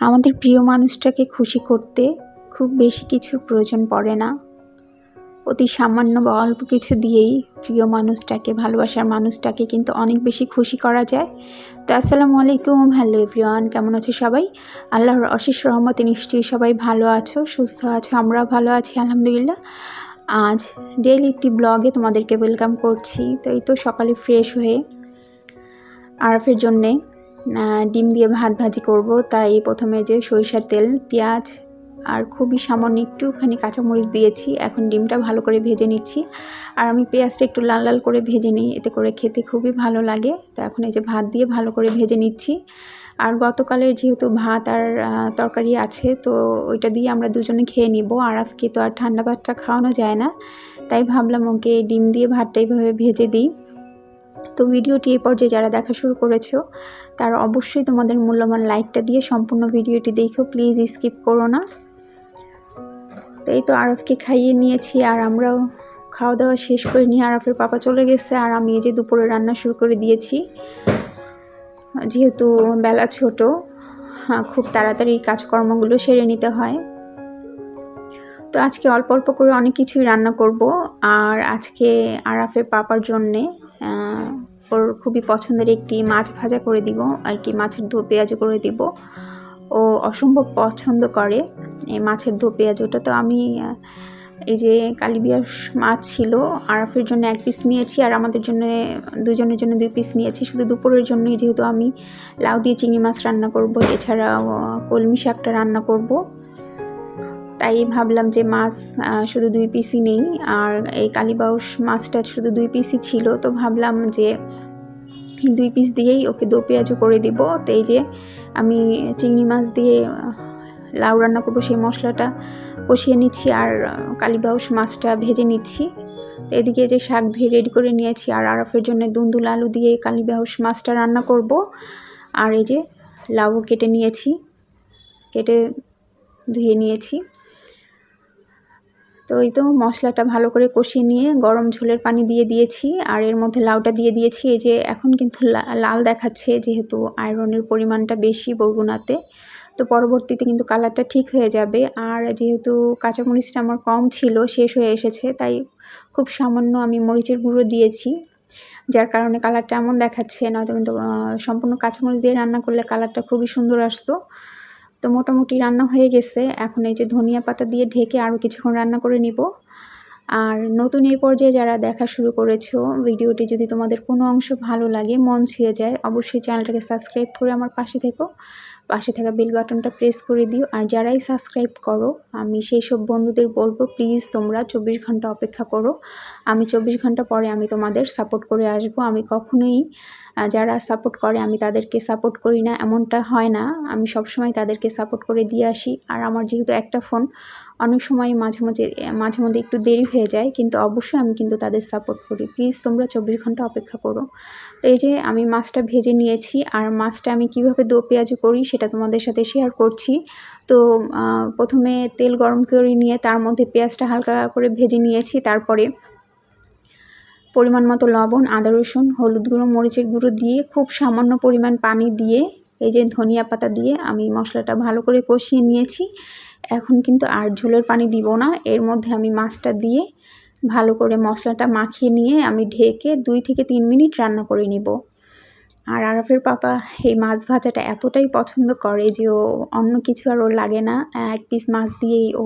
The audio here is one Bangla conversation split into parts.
আমাদের প্রিয় মানুষটাকে খুশি করতে খুব বেশি কিছু প্রয়োজন পড়ে না। অতি সামান্য বা অল্প কিছু দিয়েই প্রিয় মানুষটাকে, ভালোবাসার মানুষটাকে কিন্তু অনেক বেশি খুশি করা যায়। তো আসসালামু আলাইকুম, হ্যালো এভরিওয়ান, কেমন আছো সবাই? আল্লাহর অশেষ রহমতে নিশ্চয়ই সবাই ভালো আছো, সুস্থ আছো, আমরাও ভালো আছি, আলহামদুলিল্লাহ। আজ ডেইলি একটি ব্লগে তোমাদেরকে ওয়েলকাম করছি। তো এই তো সকালে ফ্রেশ হয়ে আরফের জন্যে ডিম দিয়ে ভাত ভাজি করব। তাই প্রথমে যে সরিষার তেল, পেঁয়াজ আর খুবই সামান্য একটুখানি কাঁচামরিচ দিয়েছি। এখন ডিমটা ভালো করে ভেজে নিচ্ছি। আর আমি পেঁয়াজটা একটু লাল লাল করে ভেজে নিই, এতে করে খেতে খুবই ভালো লাগে। তো এখন এই যে ভাত দিয়ে ভালো করে ভেজে নিচ্ছি। আর গতকালের যেহেতু ভাত আর তরকারি আছে, তো ওইটা দিয়ে আমরা দুজনে খেয়ে নিব। আরাফকে তো আর ঠান্ডা ভাতটা খাওয়ানো যায় না। তাই ভাবলাম ওকে ডিম দিয়ে ভাতটা এইভাবে ভেজে দিই। তো ভিডিওটি এই পর্যায়ে যারা দেখা শুরু করেছ, তারা অবশ্যই তোমাদের মূল্যবান লাইকটা দিয়ে সম্পূর্ণ ভিডিওটি দেখো, প্লিজ স্কিপ করো না। তো এই তো আরফকে খাইয়ে নিয়েছি, আর আমরাও খাওয়া দাওয়া শেষ করে নিয়ে আরফের পাপা চলে গেছে, আর আমি এই যে দুপুরে রান্না শুরু করে দিয়েছি। যেহেতু বেলা ছোট খুব তাড়াতাড়ি কাজকর্মগুলো সেরে নিতে হয়। তো আজকে অল্প অল্প করে অনেক কিছুই রান্না করব, আর আজকে আরাফের পাপার জন্যে ওর খুবই পছন্দের একটি মাছ ভাজা করে দিব, আর কি মাছের ধো পেঁয়াজও করে দিব। ও অসম্ভব পছন্দ করে এই মাছের ধো পেঁয়াজটা। তো আমি এই যে কালিবিয়ার মাছ ছিল, আরাফের জন্য এক পিস নিয়েছি, আর আমাদের জন্য, দুজনের জন্য দুই পিস নিয়েছি। শুধু দুপুরের জন্যই যেহেতু আমি লাউ দিয়ে চিংড়ি মাছ রান্না করব এছাড়া কলমি শাকটা রান্না করব। তাই ভাবলাম যে মাছ শুধু দুই পিসি নেই। আর এই কালীবাউস মাছটা শুধু দুই পিসি ছিল, তো ভাবলাম যে দুই পিস দিয়েই ওকে দো পেঁয়াজও করে দিব। তো এই যে আমি চিংড়ি মাছ দিয়ে লাউ রান্না করব, সেই মশলাটা কষিয়ে নিচ্ছি আর কালীবাউস মাছটা ভেজে নিচ্ছি। তো এদিকে যে শাক ধুয়ে রেডি করে নিয়েছি আর আরফের জন্য দুন্দুল আলু দিয়ে কালীবাউস মাছটা রান্না করব। আর এই যে লাউ কেটে নিয়েছি, কেটে ধুয়ে নিয়েছি। তো এই তো মশলাটা ভালো করে কষিয়ে নিয়ে গরম ঝোলের পানি দিয়ে দিয়েছি। আর এর মধ্যে লাউটা দিয়ে দিয়েছি। এই যে এখন কিন্তু লাল দেখাচ্ছে যেহেতু আয়রনের পরিমাণটা বেশি বরগুনাতে। তো পরবর্তীতে কিন্তু কালারটা ঠিক হয়ে যাবে। আর যেহেতু কাঁচামরিচটা আমার কম ছিল, শেষ হয়ে এসেছে, তাই খুব সামান্য আমি মরিচের গুঁড়ো দিয়েছি। যার কারণে কালারটা এমন দেখাচ্ছে, নয়তো কিন্তু সম্পূর্ণ কাঁচামরিচ দিয়ে রান্না করলে কালারটা খুবই সুন্দর আসতো। তো মোটামুটি রান্না হয়ে গেছে। এখন এই যে ধনিয়া পাতা দিয়ে ঢেকে আরও কিছুক্ষণ রান্না করে নিব। আর নতুন এই পর্যায়ে যারা দেখা শুরু করেছ, ভিডিওটি যদি তোমাদের কোনো অংশ ভালো লাগে, মন ছুঁয়ে যায়, অবশ্যই চ্যানেলটাকে সাবস্ক্রাইব করে আমার পাশে থেকো। পাশে থাকা বেল বাটনটা প্রেস করে দিও। আর যারাই সাবস্ক্রাইব করো, আমি সেই সব বন্ধুদের বলব প্লিজ তোমরা চব্বিশ ঘণ্টা অপেক্ষা করো। আমি চব্বিশ ঘণ্টা পরে আমি তোমাদের সাপোর্ট করে আসব। আমি কখনোই যারা সাপোর্ট করে, আমি তাদেরকে সাপোর্ট করি না, এমনটা হয় না। আমি সবসময় তাদেরকে সাপোর্ট করে দিয়ে আসি। আর আমার যেহেতু একটা ফোন অনেক সময় মাঝে মাঝে মাঝে মধ্যে একটু দেরি হয়ে যায়, কিন্তু অবশ্যই আমি কিন্তু তাদের সাপোর্ট করি। প্লিজ তোমরা চব্বিশ ঘণ্টা অপেক্ষা করো। তো এই যে আমি মাছটা ভেজে নিয়েছি, আর মাছটা আমি কীভাবে দো পেঁয়াজু করি সেটা তোমাদের সাথে শেয়ার করছি। তো প্রথমে তেল গরম করে নিয়ে তার মধ্যে পেঁয়াজটা হালকা করে ভেজে নিয়েছি, তারপরে পরিমাণ মতো লবণ, আদা, রসুন, হলুদ গুঁড়ো, মরিচের গুঁড়ো দিয়ে খুব সামান্য পরিমাণ পানি দিয়ে, এই যে ধনিয়া পাতা দিয়ে আমি মশলাটা ভালো করে কষিয়ে নিয়েছি। এখন কিন্তু আর ঝোলের পানি দিব না। এর মধ্যে আমি মাছটা দিয়ে ভালো করে মশলাটা মাখিয়ে নিয়ে আমি ঢেকে দুই থেকে তিন মিনিট রান্না করে নিব। আর আরফের পাপা এই মাছ ভাজাটা এতটাই পছন্দ করে যে ও অন্য কিছু আর ওর লাগে না। এক পিস মাছ দিয়েই ও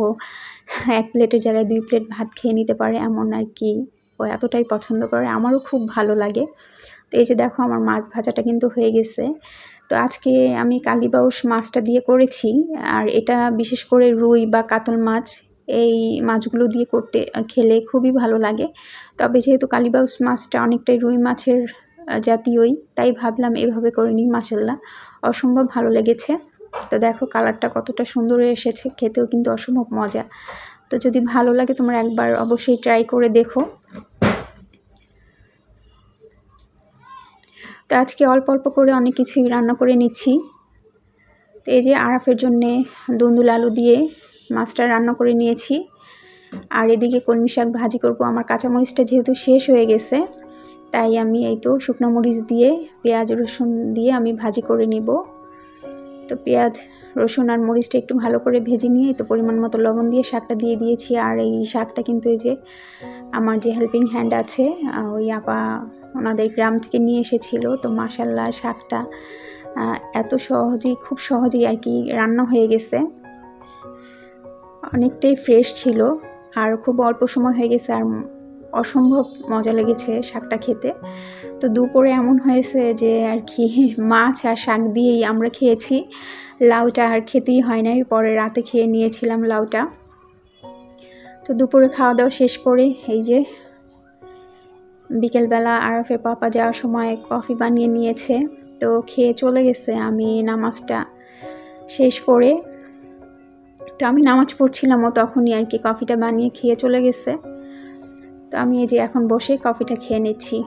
এক প্লেটের জায়গায় দুই প্লেট ভাত খেয়ে নিতে পারে এমন আর কি। ও এতটাই পছন্দ করে, আমারও খুব ভালো লাগে। তো এই যে দেখো আমার মাছ ভাজাটা কিন্তু হয়ে গেছে। তো আজকে আমি কালিবাউস মাছটা দিয়ে করেছি, আর এটা বিশেষ করে রুই বা কাতল মাছ, এই মাছগুলো দিয়ে করতে খেলে খুবই ভালো লাগে। তবে যেহেতু কালিবাউস মাছটা অনেকটাই রুই মাছের জাতীয়ই, তাই ভাবলাম এভাবে করে নিই মাসাল্লাহ অসম্ভব ভালো লেগেছে। তো দেখো কালারটা কতটা সুন্দর এসেছে, খেতেও কিন্তু অসম্ভব মজা। তো যদি ভালো লাগে তোমরা একবার অবশ্যই ট্রাই করে দেখো। তো আজকে অল্প অল্প করে অনেক কিছুই রান্না করে নিচ্ছি। তো এই যে আরাফের জন্যে দুন্দুল আলু দিয়ে মাছটা রান্না করে নিয়েছি। আর এদিকে কলমি শাক ভাজি করব। আমার কাঁচামরিচটা যেহেতু শেষ হয়ে গেছে, তাই আমি এই তো শুকনো মরিচ দিয়ে, পেঁয়াজ, রসুন দিয়ে আমি ভাজি করে নিব। তো পেঁয়াজ, রসুন আর মরিচটা একটু ভালো করে ভেজে নিয়ে এই তো পরিমাণ মতো লবণ দিয়ে শাকটা দিয়ে দিয়েছি। আর এই শাকটা কিন্তু এই যে আমার যে হেল্পিং হ্যান্ড আছে ওই আপা ওনাদের গ্রাম থেকে নিয়ে এসেছিল। তো মাসাল্লাহ শাকটা এত সহজেই, খুব সহজেই আর কি রান্না হয়ে গেছে। অনেকটাই ফ্রেশ ছিল আর খুব অল্প সময় হয়ে গেছে আর অসম্ভব মজা লেগেছে শাকটা খেতে। তো দুপুরে এমন হয়েছে যে আর কি মাছ আর শাক দিয়েই আমরা খেয়েছি। লাউটা আর খেতেই হয় নাই, পরে রাতে খেয়ে নিয়েছিলাম লাউটা। তো দুপুরে খাওয়া দাওয়া শেষ করে এই যে বিকেলবেলা আরফের পাপা যাওয়ার সময় কফি বানিয়ে নিয়েছে, তো খেয়ে চলে গেছে। আমি নামাজটা শেষ করে, তো আমি নামাজ পড়ছিলামও তখনই আর কি, কফিটা বানিয়ে খেয়ে চলে গেছে। তো আমি এই যে এখন বসে কফিটা খেয়ে নিচ্ছি।